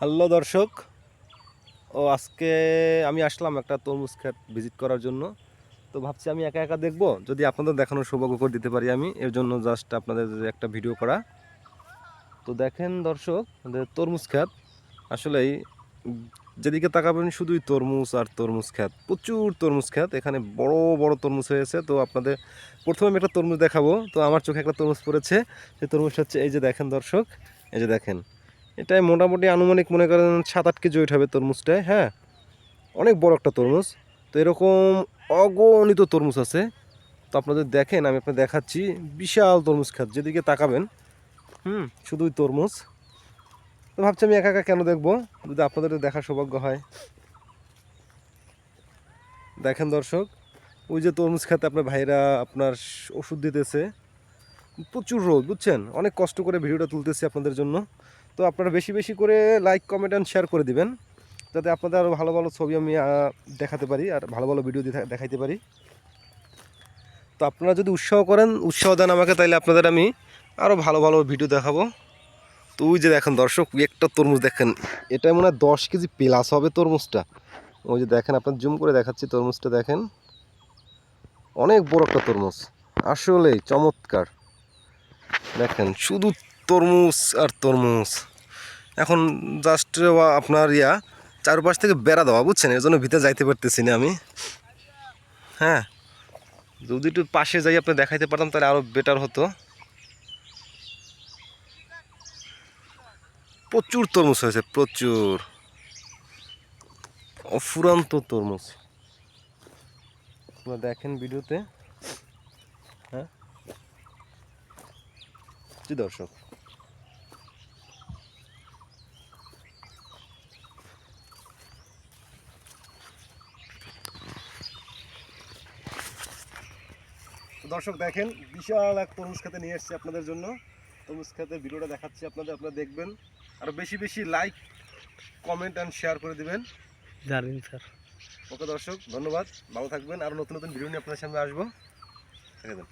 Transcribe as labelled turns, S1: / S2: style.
S1: Hello দর্শক। ও, আজকে আমি আসলাম একটা তরমুজ ক্ষেত ভিজিট করার জন্য। তো ভাবছি আমি একা একা দেখব। যদি আপনাদের দেখানোর সৌভাগ্য করে দিতে পারি আমি, এর জন্য জাস্ট আপনাদের একটা ভিডিও করা। তো দেখেন দর্শক তরমুজ ক্ষেত। আসলেই যেদিকে তাকাবেন শুধুই তরমুজ আর তরমুজ ক্ষেত। প্রচুর তরমুজ ক্ষেত, এখানে বড় বড় তরমুজ হয়েছে। তো আপনাদের প্রথমে আমি একটা তরমুজ দেখাবো। তো আমার চোখে একটা তরমুজ পড়েছে। সেই তরমুজ হচ্ছে, এই যে দেখেন দর্শক, এই যে দেখেন। এটাই মোটামুটি আনুমানিক মনে করেন সাত আট কেজি ওয়েট হবে তরমুজটায় হ্যাঁ? অনেক বড় একটা তরমুজ। তো এরকম অগণিত তরমুজ আছে। তো আপনাদের দেখেন, আমি আপনার দেখাচ্ছি, বিশাল তরমুজ খাত, যেদিকে তাকাবেন, হুম, শুধুই তরমুজ। তো ভাবছি আমি একা একা কেন দেখব? যদি আপনাদের দেখার সৌভাগ্য হয়। দেখেন দর্শক, ওই যে তরমুজ খাতে আপনার ভাইরা আপনার ওষুধ দিতেছে। প্রচুর রোদ বুঝছেন? অনেক কষ্ট করে ভিডিওটা তুলতেছি আপনাদের জন্য। তো আপনারা বেশি বেশি করে লাইক কমেন্ট অ্যান্ড শেয়ার করে দিবেন। যাতে আপনাদের আরও ভালো ভালো ছবি আমি দেখাতে পারি আর ভালো ভালো ভিডিও দেখা- দেখাইতে পারি। তো আপনারা যদি উৎসাহ করেন, উৎসাহ দেন আমাকে তাহলে আপনাদের আমি আরও ভালো ভালো ভিডিও দেখাবো। তো ওই যে দেখেন দর্শক একটা তরমুজ দেখেন। এটা মনে হয় দশ কেজি প্লাস হবে তরমুজটা। ওই যে দেখেন, আপনার জুম করে দেখাচ্ছি তরমুজটা দেখেন। অনেক বড় একটা তরমুজ। আসলেই চমৎকার। দেখেন, শুধু তরমুজ আর তরমুজ। এখন জাস্ট আপনার ইয়া, চারপাশ থেকে বেড়া দেওয়া, বুঝছেন? এর জন্য ভিতরে যাইতে পারতেছি না আমি। হ্যাঁ। যদি একটু পাশে যাই আপনি দেখাইতে পারতাম, তাহলে আরও বেটার হতো। প্রচুর তরমুজ হয়েছে, প্রচুর। অফুরান্ত তরমুজ। আপনারা দেখেন ভিডিওতে। হ্যাঁ? দর্শক। দর্শক দেখেন বিশাল এক তরমুজ খেতে নিয়ে এসছি আপনাদের জন্য। তরমুজ খেতে ভিডিওটা দেখাচ্ছি আপনাদের আপনারা দেখবেন। আর বেশি বেশি লাইক কমেন্ট অ্যান্ড শেয়ার করে দিবেন।
S2: জানেন স্যার।
S1: ওকে দর্শক ধন্যবাদ। ভালো থাকবেন। আর নতুন নতুন ভিডিও নিয়ে আপনাদের সামনে আসব।
S2: ভিডিওটা